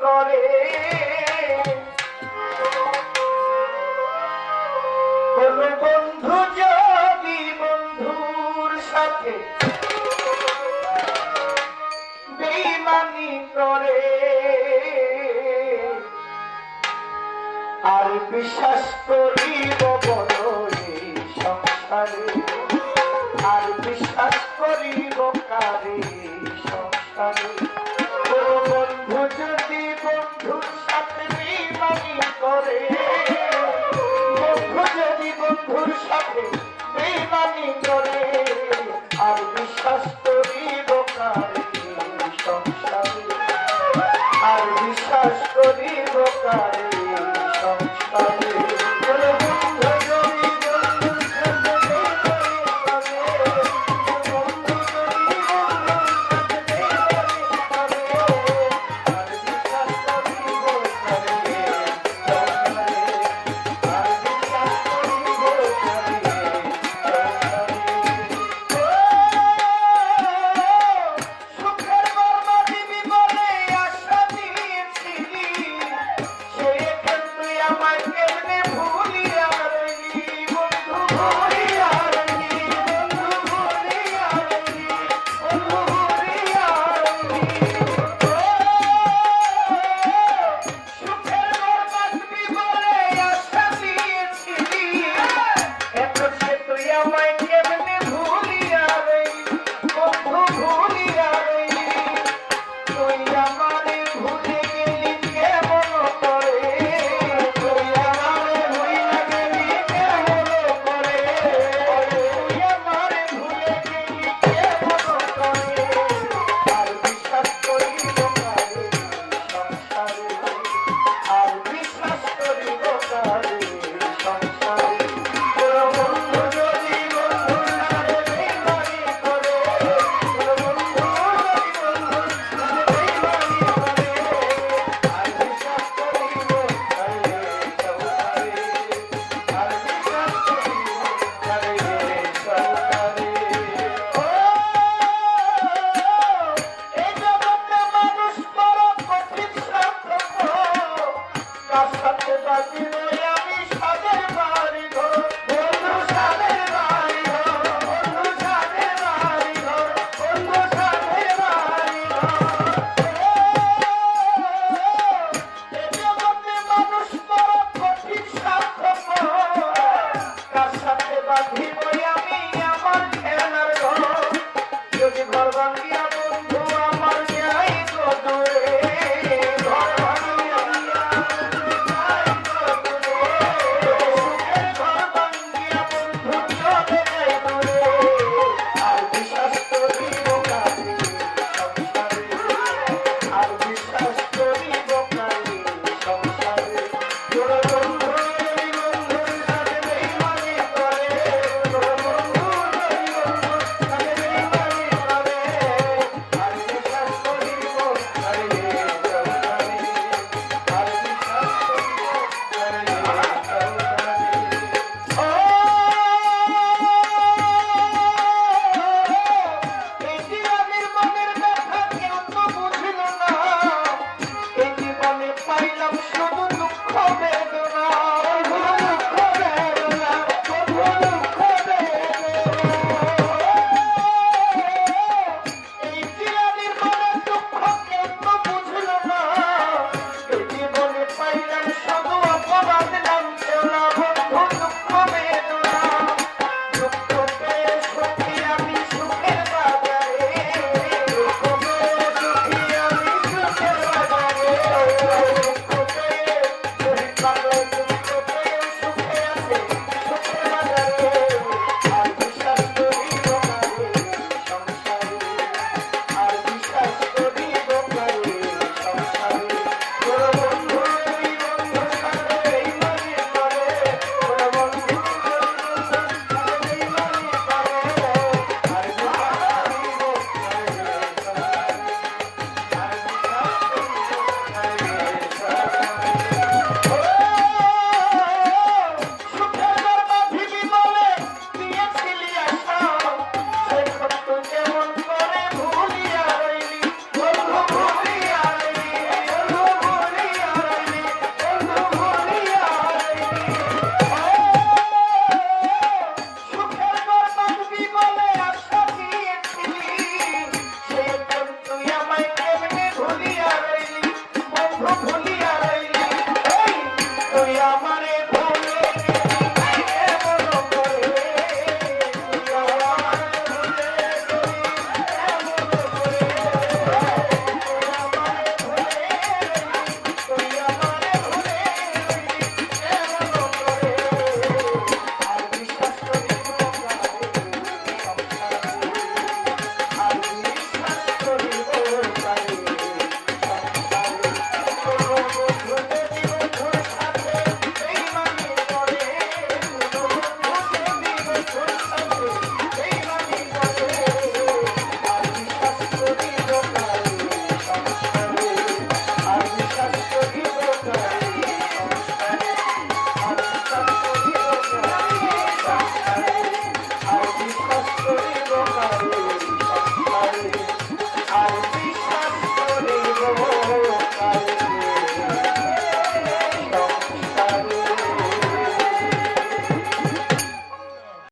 করে। কোন বন্ধু যদি বন্ধুর সাথে বেইমানি করে, আর বিশ্বাস করিব বলো সংসারে, আর বিশ্বাস করিব কারে সংসারে। সাথে বেইমানি করে